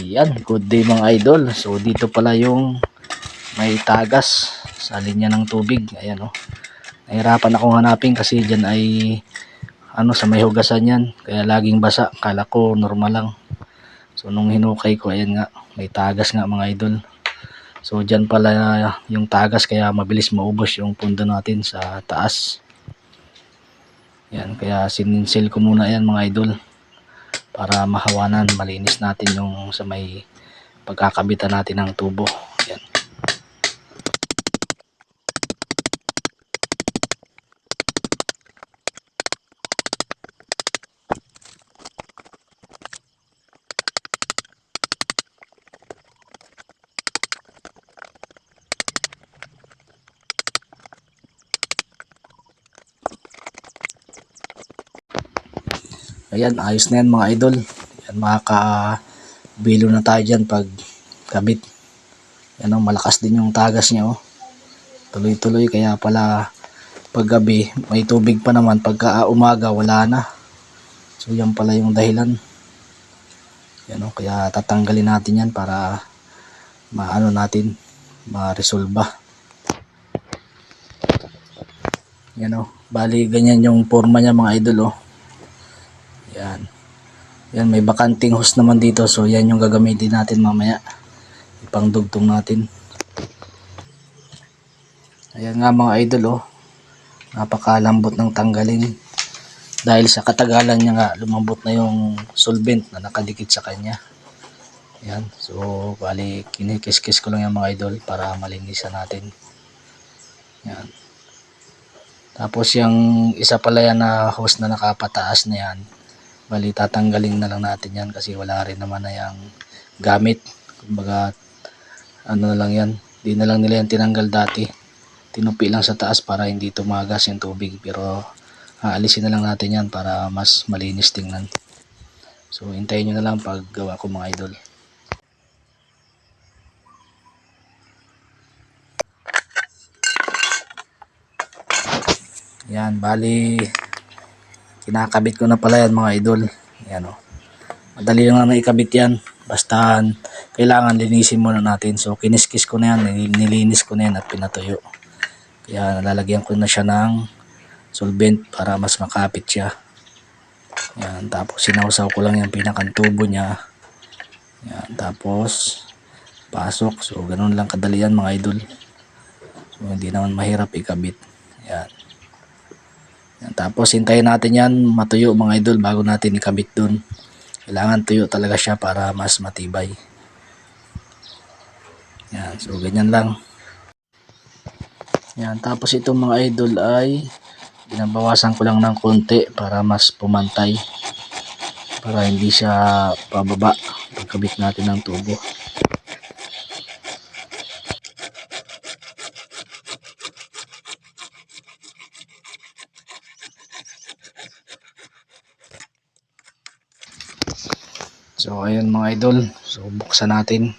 Ayan, good day mga idol. So dito pala yung may tagas sa linya ng tubig. Ayan oh. Nahirapan akong hanapin kasi dyan ay ano sa may hugasan yan. Kaya laging basa. Kala ko normal lang. So nung hinukay ko, ayan nga, may tagas nga mga idol. So dyan pala yung tagas kaya mabilis maubos yung pundo natin sa taas. Yan, kaya sininsil ko muna yan mga idol para mahawanan, malinis natin yung sa may pagkakabitan natin ng tubo. Yan. Ayan, ayos na yan mga idol. Yan, makakabilo na tayo dyan pag kabit. Yan oh, malakas din yung tagas niya oh. Tuloy-tuloy kaya pala pag gabi may tubig pa naman pagka umaga wala na. So yan pala yung dahilan. Yan oh, kaya tatanggalin natin yan para maano natin ma-resolba. Yan oh, bali ganyan yung forma niya mga idol oh. Yan. Yan, may bakanting hose naman dito. So, yan yung gagamitin natin mamaya. Ipangdugtong natin. Ayan nga mga idol, oh. Napakalambot ng tanggalin. Dahil sa katagalan niya nga, lumambot na yung solvent na nakadikit sa kanya. Yan. So, bali, kinikis-kis ko lang yung mga idol para malinisan natin. Yan. Tapos yung isa pala yan na hose na nakapataas na yan, bali tatanggalin na lang natin yan kasi wala rin naman na yung gamit. Kumbaga, ano na lang yan, di na lang nila yan tinanggal dati. Tinupi lang sa taas para hindi tumagas yung tubig pero aalisin na lang natin yan para mas malinis tingnan. So, hintayin nyo na lang pag gawa ko mga idol. Yan, bali kinakabit ko na pala yan mga idol. Yan o. Madali lang naman ikabit yan. Basta kailangan linisin muna natin. So kiniskis ko na yan, nil- nilinis ko na yan at pinatuyo. Kaya nalalagyan ko na siya ng solvent para mas makapit siya. Yan, tapos sinawsaw ko lang yung pinakantubo niya. Yan, tapos pasok. So ganun lang kadali yan mga idol. So hindi naman mahirap ikabit. Yan. Tapos hintayin natin yan matuyo mga idol bago natin ikabit dun. Kailangan tuyo talaga siya para mas matibay. Yan, so ganyan lang. Yan, tapos itong mga idol ay binabawasan ko lang ng konti para mas pumantay. Para hindi siya pababa pagkabit natin ng tubo. So ayun mga idol, so buksan natin.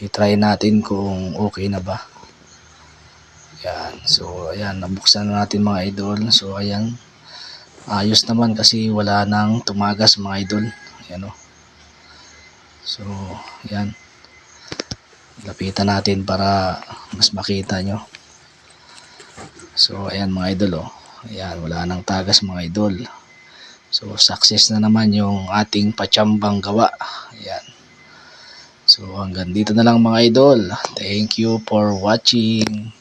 I-try natin kung okay na ba. Yan. So ayan, nabuksan na natin mga idol. So ayan. Ayos naman kasi wala nang tumagas mga idol. Ayan o. So ayan. Lapitan natin para mas makita nyo. So ayan mga idol o. Ayan, wala nang tagas mga idol. So, success na naman yung ating patsambang gawa. Ayan. So, hanggang dito na lang mga idol. Thank you for watching.